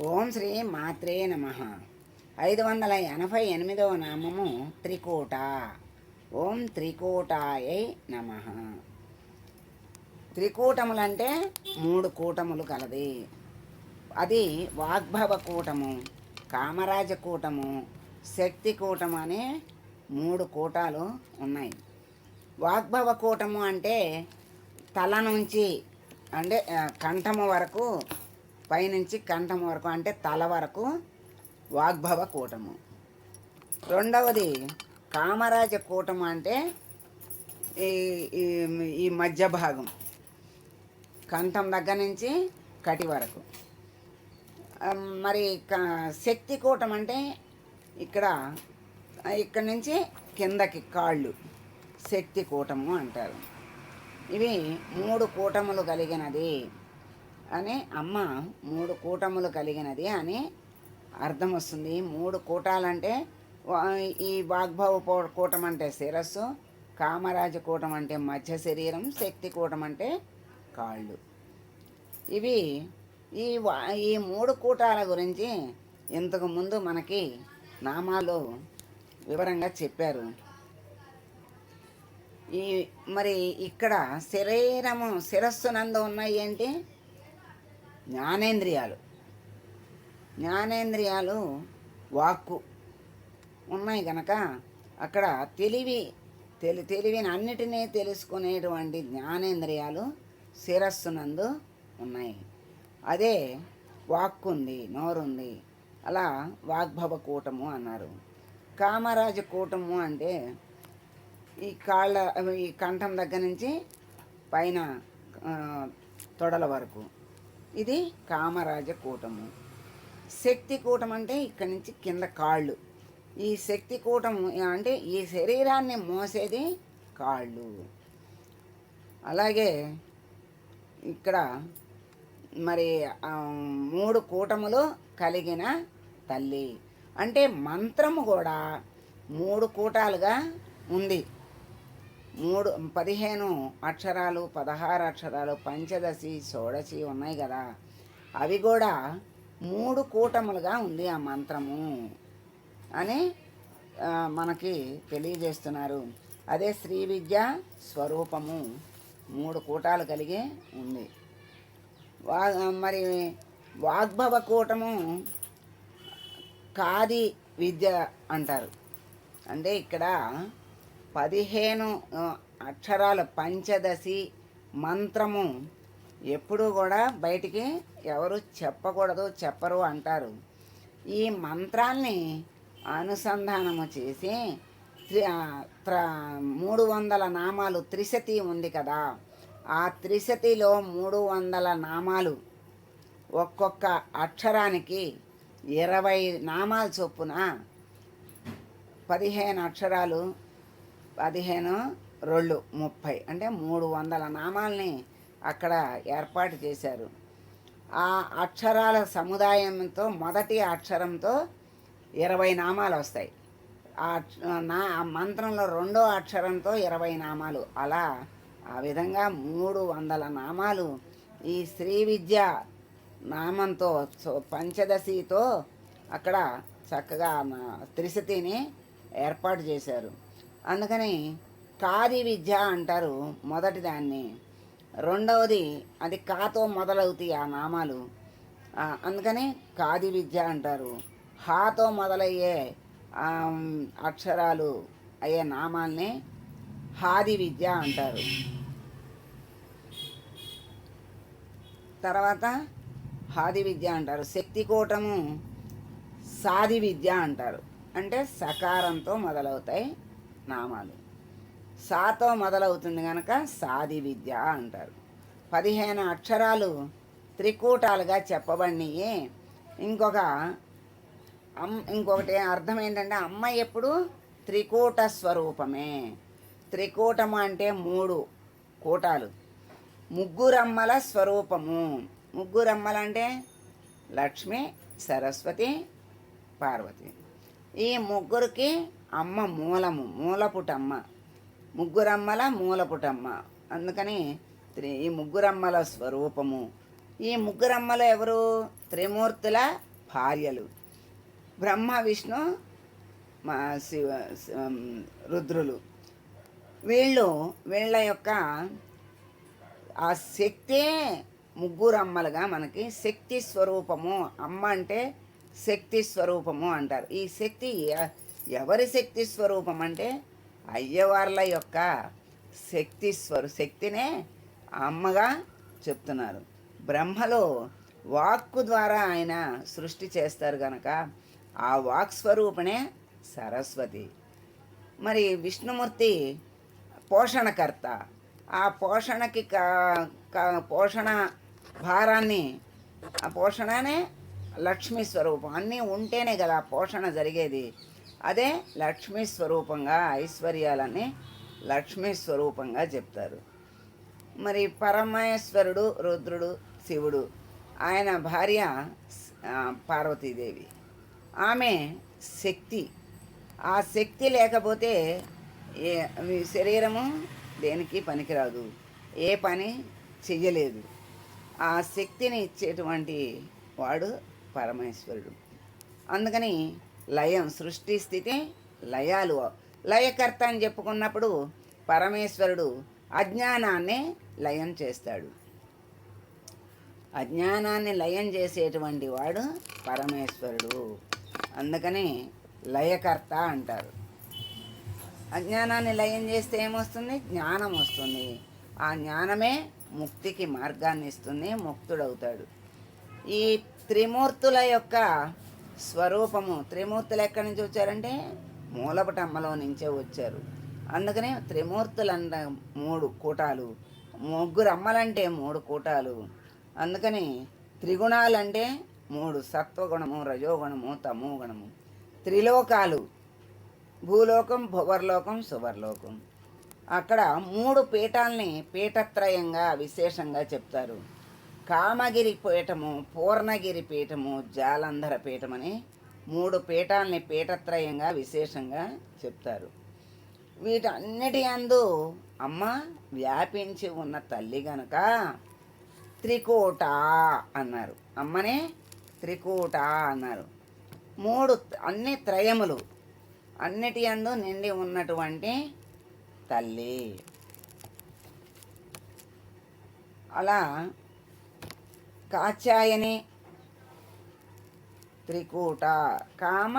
ఓం శ్రీ మాత్రే నమ. ఐదు వందల ఎనభై ఎనిమిదవ నామము త్రికూట. ఓం త్రికూటాయై నమ. త్రికూటములంటే మూడు కూటములు కలది. అది వాగ్భవ కూటము కామరాజ కూటము శక్తి కూటము అనే మూడు కూటాలు ఉన్నాయి. వాగ్భవ కూటము అంటే తల నుంచి అంటే కంఠము వరకు పైనుంచి కంఠం వరకు అంటే తల వరకు వాగ్భవ కూటము. రెండవది కామరాజ కూటము అంటే ఈ ఈ మధ్య భాగం. కంఠం దగ్గర నుంచి కటి వరకు. మరి శక్తి కూటం అంటే ఇక్కడ ఇక్కడ నుంచి కిందకి కాళ్ళు. శక్తి కూటము అంటారు. ఇవి మూడు కూటములు కలిగినది. అని అమ్మ మూడు కూటములు కలిగినది అని అర్థం వస్తుంది. మూడు కూటాలంటే ఈ వాగ్భవ కూటం అంటే శిరస్సు కామరాజ కూటం అంటే మధ్య శరీరం శక్తి కూటం అంటే కాళ్ళు. ఇవి ఈ వా ఈ మూడు కూటాల గురించి ఇంతకు ముందు మనకి నామాలు వివరంగా చెప్పారు. ఈ మరి ఇక్కడ శరీరము శిరస్సునందు ఉన్నాయి ఏంటి? జ్ఞానేంద్రియాలు. జ్ఞానేంద్రియాలు వాక్కు. ఉన్నాయి కనుక అక్కడ తెలివి తెలి తెలివిని అన్నిటినీ తెలుసుకునేటువంటి జ్ఞానేంద్రియాలు శిరస్సునందు ఉన్నాయి. అదే వాక్కు ఉంది నోరుంది. అలా వాగ్భవ కూటము అన్నారు. కామరాజ కూటము అంటే ఈ కాళ్ళ ఈ కంఠం దగ్గర నుంచి పైన తొడల వరకు. ఇది కామరాజ కూటము. శక్తి కూటం అంటే ఇక్కడి నుంచి కింద కాళ్ళు. ఈ శక్తి కూటము అంటే ఈ శరీరాన్ని మోసేది కాళ్ళు. అలాగే ఇక్కడ మరి మూడు కూటములు కలిగిన తల్లి. అంటే మంత్రము కూడా మూడు కూటాలుగా ఉంది. మూడు పదిహేను అక్షరాలు పదహారు అక్షరాలు పంచదశి షోడశి ఉన్నాయి కదా. అవి కూడా మూడు కూటములుగా ఉంది ఆ మంత్రము అని మనకి తెలియజేస్తున్నారు. అదే శ్రీ విద్య స్వరూపము మూడు కూటాలు కలిగి ఉంది. వా మరి వాగ్భవ కూటము కాది విద్య అంటారు. అంటే ఇక్కడ పదిహేను అక్షరాల అక్షరాలు పంచదశి మంత్రము ఎప్పుడూ కూడా బయటికి ఎవరు చెప్పకూడదు చెప్పరు అంటారు. ఈ మంత్రాల్ని అనుసంధానము చేసి మూడు వందల నామాలు త్రిశతి ఉంది కదా ఆ త్రిశతిలో మూడు వందల నామాలు ఒక్కొక్క అక్షరానికి ఇరవై నామాలు చొప్పున పదిహేను అక్షరాలు పదిహేను రెండు ముప్పై. అంటే మూడు వందల నామాల్ని అక్కడ ఏర్పాటు చేశారు. ఆ అక్షరాల సముదాయంతో మొదటి అక్షరంతో ఇరవై నామాలు వస్తాయి. ఆ అక్ష- నా ఆ మంత్రంలో రెండో అక్షరంతో ఇరవై నామాలు. అలా ఆ విధంగా మూడు వందల నామాలు ఈ శ్రీ విద్య నామంతో సో పంచదశితో అక్కడ చక్కగా త్రిశతిని ఏర్పాటు చేశారు. అందుకని కాది విద్య అంటారు మొదటి దాన్ని రెండవది అది కాతో మొదలవుతాయి ఆ నామాలు. అందుకని కాది విద్య అంటారు. హాతో మొదలయ్యే అక్షరాలు అయ్యే నామాల్ని హాది విద్య అంటారు. తర్వాత హాది విద్య అంటారు. శక్తి కూటము సాది విద్య అంటారు. అంటే సకారంతో మొదలవుతాయి. నామాలు. సాతో మొదలవుతుంది కనుక సాది విద్య అంటారు. పదిహేను అక్షరాలు త్రికూటాలుగా చెప్పబడినవి ఇంకొక అమ్ ఇంకొకటి అర్థం ఏంటంటే అమ్మ ఎప్పుడు? త్రికూట స్వరూపమే. త్రికూటము అంటే మూడు కూటాలు. ముగ్గురమ్మల స్వరూపము. ముగ్గురమ్మలంటే లక్ష్మి సరస్వతి పార్వతి. ఈ ముగ్గురికి అమ్మ మూలము మూలపుటమ్మ. ముగ్గురమ్మల మూలపుటమ్మ. అందుకని ఈ ముగ్గురమ్మల స్వరూపము. ఈ ముగ్గురమ్మలు ఎవరు? త్రిమూర్తుల భార్యలు. బ్రహ్మ విష్ణు మా శివ రుద్రులు. వీళ్ళు వీళ్ళ యొక్క ఆ శక్తే ముగ్గురమ్మలుగా మనకి శక్తి స్వరూపము. అమ్మ అంటే శక్తి స్వరూపము అంటారు. ఈ శక్తి ఎవరి శక్తి స్వరూపం అంటే అయ్యవార్ల యొక్క శక్తి స్వరు శక్తినే అమ్మగా చెప్తున్నారు. బ్రహ్మలో వాక్కు ద్వారా ఆయన సృష్టి చేస్తారు గనక ఆ వాక్ స్వరూపనే సరస్వతి. మరి విష్ణుమూర్తి పోషణకర్త. ఆ పోషణకి కా- కా- పోషణ భారాన్ని ఆ పోషణనే లక్ష్మీ స్వరూపం. అన్నీ ఉంటేనే కదా పోషణ జరిగేది. అదే లక్ష్మీ స్వరూపంగా ఐశ్వర్యాలని లక్ష్మీ స్వరూపంగా చెప్తారు. మరి పరమేశ్వరుడు రుద్రుడు శివుడు ఆయన భార్య పార్వతీదేవి. ఆమె శక్తి. ఆ శక్తి లేకపోతే ఏ మీ శరీరము దేనికి పనికిరాదు. ఏ పని చెయ్యలేదు. ఆ శక్తిని ఇచ్చేటువంటి వాడు పరమేశ్వరుడు. అందుకని లయం సృష్టి స్థితి లయాలు. లయకర్త అని చెప్పుకున్నప్పుడు పరమేశ్వరుడు అజ్ఞానాన్ని లయం చేస్తాడు. అజ్ఞానాన్ని లయం చేసేటువంటి వాడు పరమేశ్వరుడు. అందుకని లయకర్త అంటారు. అజ్ఞానాన్ని లయం చేస్తే ఏమొస్తుంది? జ్ఞానం వస్తుంది. ఆ జ్ఞానమే ముక్తికి మార్గాన్ని ఇస్తుంది ముక్తుడవుతాడు. ఈ త్రిమూర్తుల యొక్క స్వరూపము. త్రిమూర్తులు ఎక్కడి నుంచి వచ్చారంటే మూలపటమ్మలో నుంచే వచ్చారు. అందుకనే త్రిమూర్తులు అన్న మూడు కూటాలు. ముగ్గురు అమ్మలంటే మూడు కూటాలు. అందుకని త్రిగుణాలంటే మూడు సత్వగుణము రజోగుణము తమో గుణము త్రిలోకాలు భూలోకం భువర్లోకం సువర్లోకం. అక్కడ మూడు పీఠాలని పీఠత్రయంగా విశేషంగా చెప్తారు. కామగిరి పీఠము పూర్ణగిరి పీఠము జాలంధర పీఠం అని మూడు పీఠాలని పీఠత్రయంగా విశేషంగా చెప్తారు. వీటన్నిటి అందు అమ్మ వ్యాపించి ఉన్న తల్లి గనక త్రికూట అన్నారు. అమ్మనే త్రికూట అన్నారు. మూడు అన్ని త్రయములు అన్నిటి అందు నిండి ఉన్నటువంటి తల్లి. అలా కాచాయనే త్రికూట కామ